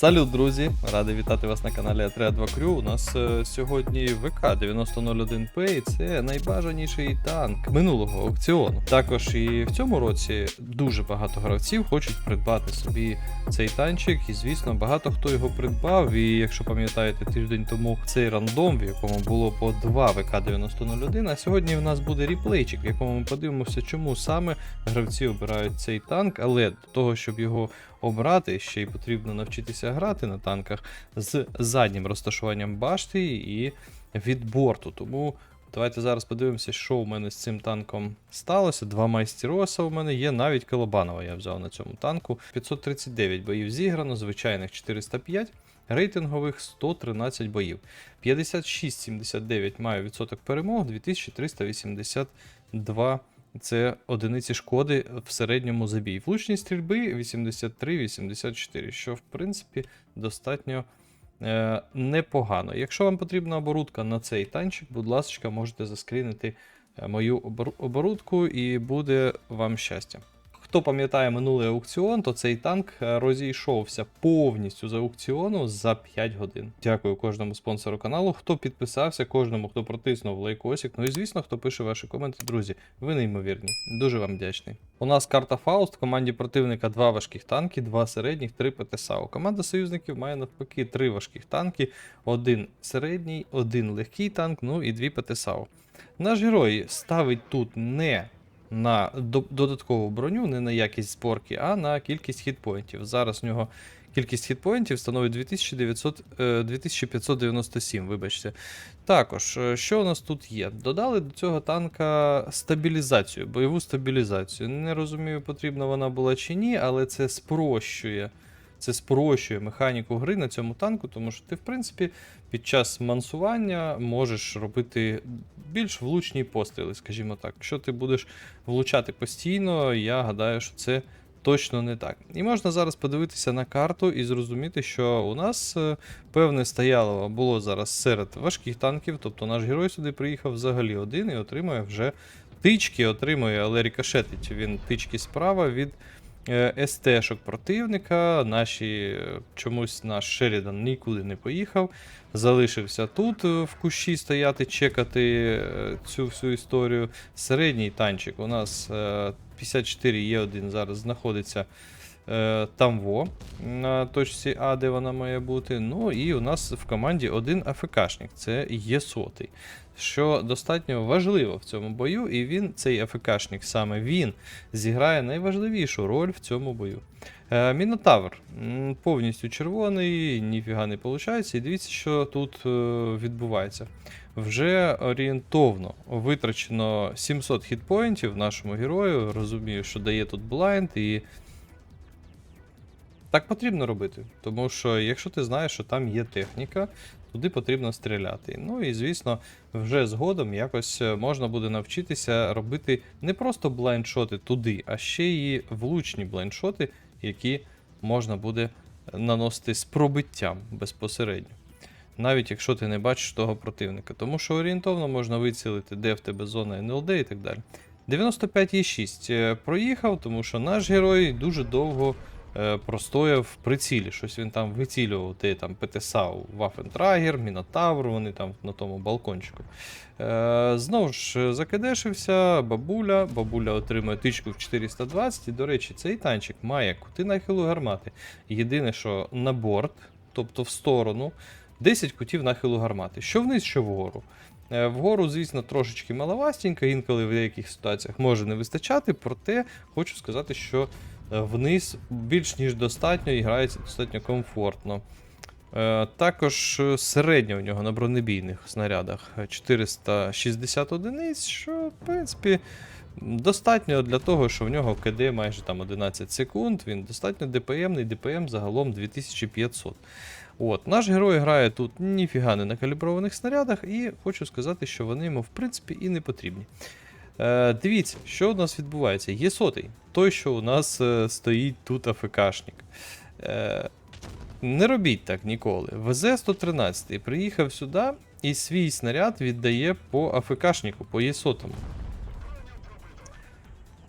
Салют, друзі! Радий вітати вас на каналі Атреа 2 Crew. У нас е, сьогодні ВК 9001P, і це найбажаніший танк минулого аукціону. Також і в цьому році дуже багато гравців хочуть придбати собі цей танчик, і звісно, багато хто його придбав. І якщо пам'ятаєте, тиждень тому цей рандом, в якому було по 2 ВК 9001, а сьогодні в нас буде ріплейчик, в якому ми подивимося, чому саме гравці обирають цей танк, але до того, щоб його обрати, ще й потрібно навчитися грати на танках з заднім розташуванням башти і від борту. Тому давайте зараз подивимося, що у мене з цим танком сталося. Два майстіроса у мене є, навіть Колобанова я взяв на цьому танку. 539 боїв зіграно, звичайних 405. Рейтингових 113 боїв. 56,79 маю відсоток перемог, 2382 це одиниці шкоди в середньому забій. Влучність стрільби 83-84, що в принципі достатньо е, непогано. Якщо вам потрібна оборудка на цей танчик, будь ласка, можете заскрінити е, мою оборудку і буде вам щастя. Хто пам'ятає минулий аукціон, то цей танк е, розійшовся повністю з аукціону за 5 годин. Дякую кожному спонсору каналу, хто підписався, кожному, хто протиснув лайкосик. Ну і звісно, хто пише ваші коменти, друзі. Ви неймовірні. Дуже вам вдячний. У нас карта Фауст. В команді противника два важких танки, два середніх, три ПТСАУ. Команда союзників має навпаки три важких танки, один середній, один легкий танк, ну і дві ПТСАУ. Наш герой ставить тут не на додаткову броню, не на якість зборки, а на кількість хітпоінтів. Зараз в нього кількість хітпоінтів становить 2900, е, 2597, вибачте. Також, е, що у нас тут є? Додали до цього танка стабілізацію, бойову стабілізацію. Не розумію, потрібна вона була чи ні, але це спрощує. Це спрощує механіку гри на цьому танку, тому що ти, в принципі, під час мансування можеш робити більш влучні постріли, скажімо так. Якщо ти будеш влучати постійно, я гадаю, що це точно не так. І можна зараз подивитися на карту і зрозуміти, що у нас е, певне стояло було зараз серед важких танків, тобто наш герой сюди приїхав взагалі один і отримує вже тички, отримує, але рікошетить він тички справа від СТ-шок противника. Наші е, чомусь наш Шерідан нікуди не поїхав. Залишився тут е, в кущі стояти, чекати е, цю всю історію. Середній танчик у нас е, 54 є один зараз знаходиться е, там во на точці А, де вона має бути. Ну і у нас в команді один АФКшник, це є сотий. Що достатньо важливо в цьому бою, і він, цей АФКшник, саме він, зіграє найважливішу роль в цьому бою. Е, Мінотавр повністю червоний, ніфіга не виходить. І дивіться, що тут е, відбувається. Вже орієнтовно витрачено 700 хітпоінтів нашому герою. Розумію, що дає тут блайнд, і так потрібно робити. Тому що якщо ти знаєш, що там є техніка, туди потрібно стріляти. Ну і звісно, вже згодом якось е, можна буде навчитися робити не просто блайндшоти туди, а ще й влучні блайндшоти, які можна буде наносити з пробиттям безпосередньо. Навіть якщо ти не бачиш того противника. Тому що орієнтовно можна вицілити, де в тебе зона НЛД і так далі. 95,6 е, проїхав, тому що наш герой дуже довго е, простояв в прицілі. Щось він там вицілював, де там ПТСАУ, Вафентрагер, Мінотавр, вони там на тому балкончику. Е, знову ж е, закидешився, бабуля. Бабуля отримує тичку в 420. І, до речі, цей танчик має кути нахилу гармати. Єдине, що на борт, тобто в сторону, 10 кутів нахилу гармати. Що вниз, що вгору. Е, Вгору, звісно, трошечки маловастенько, інколи в деяких ситуаціях може не вистачати, проте хочу сказати, що е, вниз більш ніж достатньо і грається достатньо комфортно. Е, Також е, середня у нього на бронебійних снарядах е, 460 одиниць, що, в принципі, достатньо для того, що в нього КД майже там 11 секунд. Він достатньо ДПМний, ДПМ загалом 2500. От, наш герой грає тут ніфіга не на каліброваних снарядах, і хочу сказати, що вони йому в принципі і не потрібні. Е, дивіться, що у нас відбувається. Є сотий, той, що у нас е, стоїть тут АФКшник. Е, не робіть так ніколи. ВЗ-113 приїхав сюди і свій снаряд віддає по АФКшнику, по ЄСотому.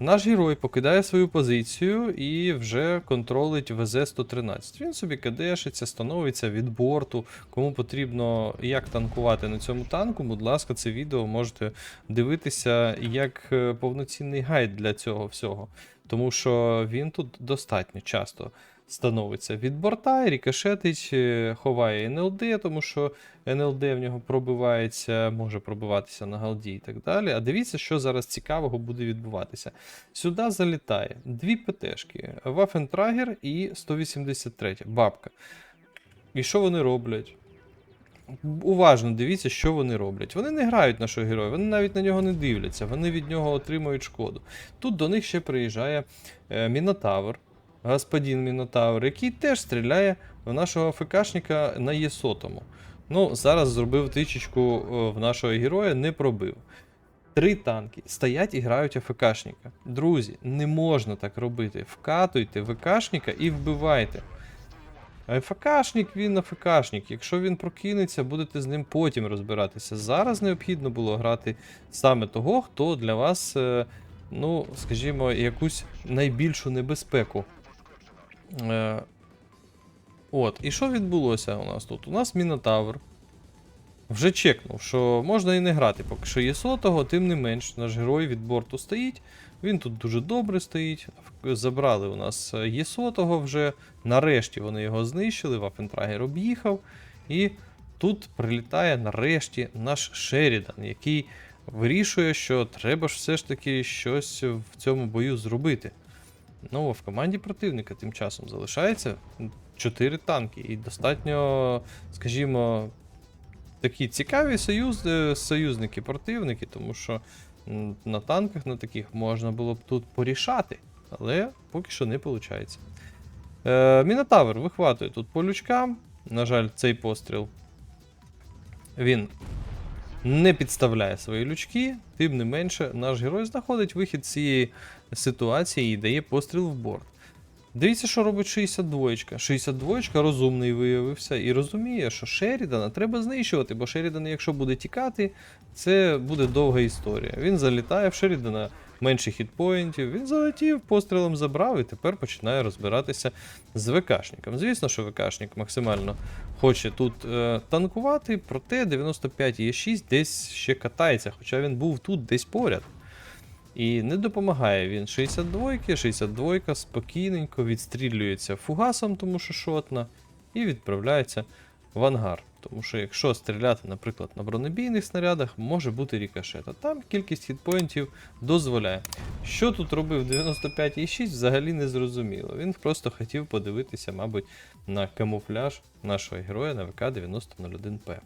Наш герой покидає свою позицію і вже контролить ВЗ-113. Він собі кадешиться, становиться від борту. Кому потрібно як танкувати на цьому танку, будь ласка, це відео можете дивитися як е, повноцінний гайд для цього всього. Тому що він тут достатньо часто становиться від борта, рікошетить, е, ховає НЛД, тому що НЛД в нього пробивається, може пробиватися на галді і так далі. А дивіться, що зараз цікавого буде відбуватися. Сюди залітає дві ПТшки, Waffentrager і 183 бабка. І що вони роблять? Уважно дивіться, що вони роблять. Вони не грають нашого героя, вони навіть на нього не дивляться, вони від нього отримують шкоду. Тут до них ще приїжджає е, Мінотавр, господин Мінотавр, який теж стріляє в нашого ФКшника на Єсотому. Ну, зараз зробив тичечку е, в нашого героя, не пробив. Три танки стоять і грають АФКшника. Друзі, не можна так робити. Вкатуйте ВКшника і вбивайте. ФКшник він АФКшник. Якщо він прокинеться, будете з ним потім розбиратися. Зараз необхідно було грати саме того, хто для вас, е, ну, скажімо, якусь найбільшу небезпеку. Е, От, і що відбулося у нас тут? У нас Мінотавр. Вже чекнув, що можна і не грати, поки що є сотого, тим не менш, наш герой від борту стоїть. Він тут дуже добре стоїть. Забрали у нас є сотого вже. Нарешті вони його знищили, Вафентрагер об'їхав. І тут прилітає нарешті наш Шерідан, який вирішує, що треба ж все ж таки щось в цьому бою зробити. Ну, а в команді противника тим часом залишається 4 танки. І достатньо, скажімо, такі цікаві союз, е, союзники, противники, тому що на танках на таких можна було б тут порішати, але поки що не виходить. Е, Мінотавр вихватує тут по лючкам. На жаль, цей постріл він не підставляє свої лючки, тим не менше, наш герой знаходить вихід з цієї ситуації і дає постріл в борт. Дивіться, що робить 62. 62 розумний виявився і розуміє, що Шерідана треба знищувати, бо Шерідан, якщо буде тікати, це буде довга історія. Він залітає в Шерідана менше хітпоінтів, він залетів, пострілом забрав і тепер починає розбиратися з ВКшником. Звісно, що ВКшник максимально хоче тут е, танкувати, проте 95 є 6 десь ще катається, хоча він був тут десь поряд. І не допомагає він 62 62 спокійненько відстрілюється фугасом, тому що шотна, і відправляється в ангар. Тому що якщо стріляти, наприклад, на бронебійних снарядах, може бути рікошет. А там кількість хітпоінтів дозволяє. Що тут робив 95,6 взагалі не зрозуміло. Він просто хотів подивитися, мабуть, на камуфляж нашого героя на ВК 9001П.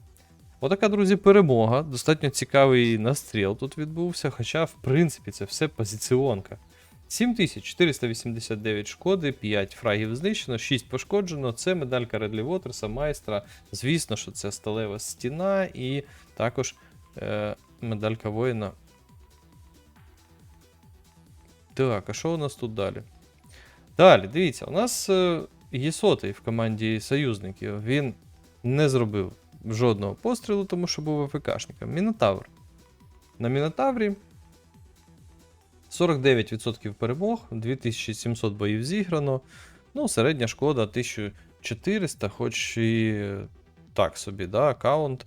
Отака, друзі, перемога. Достатньо цікавий настріл тут відбувся, хоча, в принципі, це все позиціонка. 7489 шкоди, 5 фрагів знищено, 6 пошкоджено. Це медалька Редлі Вотерса, майстра. Звісно, що це сталева стіна і також е, медалька воїна. Так, а що у нас тут далі? Далі, дивіться, у нас е, є сотий в команді союзників. Він не зробив жодного пострілу, тому що був АФКшником. Мінотавр. На Мінотаврі 49% перемог, 2700 боїв зіграно. Ну, середня шкода 1400, хоч і так собі, да, аккаунт.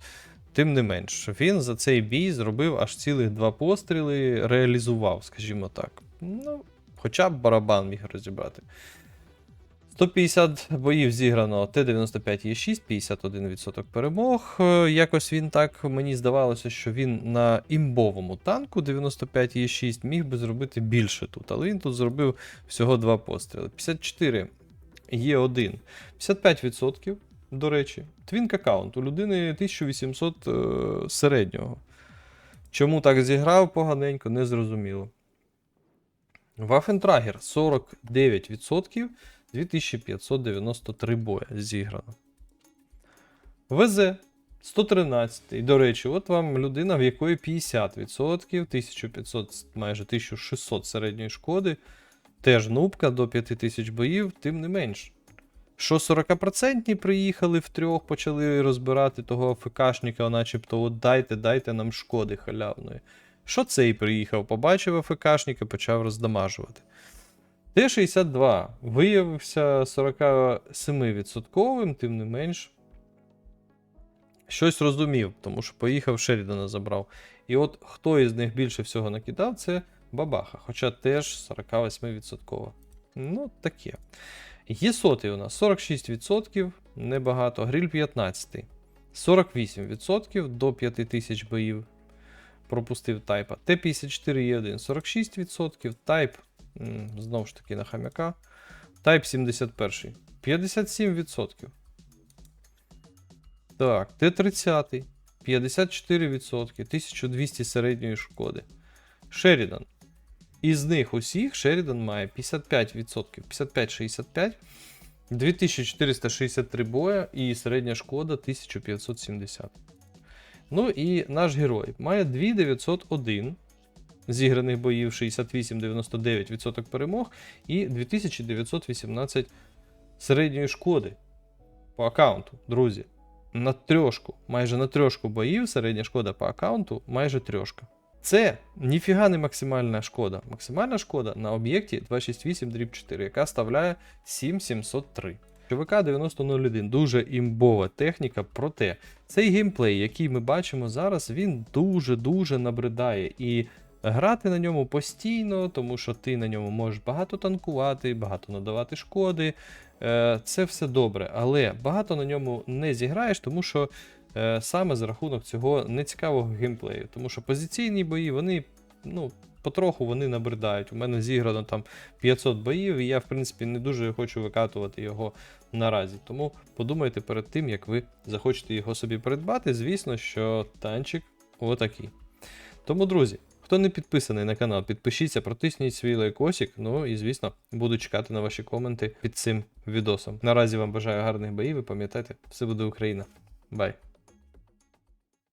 Тим не менш, він за цей бій зробив аж цілих два постріли, реалізував, скажімо так. Ну, хоча б барабан міг розібрати. 150 боїв зіграно, Т-95 є 6, 51% перемог. Е, Якось він так, мені здавалося, що він на імбовому танку 95 є 6 міг би зробити більше тут, але він тут зробив всього два постріли. 54 є 1, 55%, до речі, твінк аккаунт у людини 1800 е, середнього. Чому так зіграв поганенько, не зрозуміло. Вафентрагер 49%. 2593 боя зіграно. ВЗ 113. І, До речі, от вам людина, в якої 50%, 1500, майже 1600 середньої шкоди. Теж нубка до 5000 боїв, тим не менш. Що 40% приїхали втрьох, почали розбирати того ФКшника, начебто, от дайте, дайте нам шкоди халявної. Що цей приїхав, побачив АФКшник і почав роздамажувати. Т-62 виявився 47%, тим не менш. Щось розумів, тому що поїхав Шерідана забрав. І от хто із них більше всього накидав, це Бабаха, хоча теж 48%. Ну, таке. Є сотий у нас 46%, небагато. Гриль 15. 48% до 5000 боїв. Пропустив тайпа. Т-54 є 1 46%. Тайп, знову ж таки, на хам'яка. Тайп 71. 57%. Так, Т-30. 54%, 1200 середньої шкоди. Шерідан. Із них усіх Шерідан має 55%, 55-65, 2463 боя і середня шкода 1570. Ну і наш герой має 2901 зіграних боїв, 68-99% перемог і 2918 середньої шкоди по аккаунту, друзі на трьошку, майже на трьошку боїв, середня шкода по аккаунту майже трьошка. Це ніфіга не максимальна шкода. Максимальна шкода на об'єкті 268 4, яка ставляє 7703. ЧВК 9001 дуже імбова техніка, проте цей геймплей, який ми бачимо зараз, він дуже-дуже набридає. І грати на ньому постійно, тому що ти на ньому можеш багато танкувати, багато надавати шкоди. Е, Це все добре, але багато на ньому не зіграєш, тому що е, саме за рахунок цього нецікавого геймплею. Тому що позиційні бої, вони, ну, потроху вони набридають. У мене зіграно там 500 боїв, і я, в принципі, не дуже хочу викатувати його наразі. Тому подумайте перед тим, як ви захочете його собі придбати. Звісно, що танчик отакий. Тому, друзі. Хто не підписаний на канал, підпишіться, протисніть свій лайкосик. Ну і звісно, буду чекати на ваші коменти під цим відосом. Наразі вам бажаю гарних боїв і пам'ятайте, все буде Україна. Бай!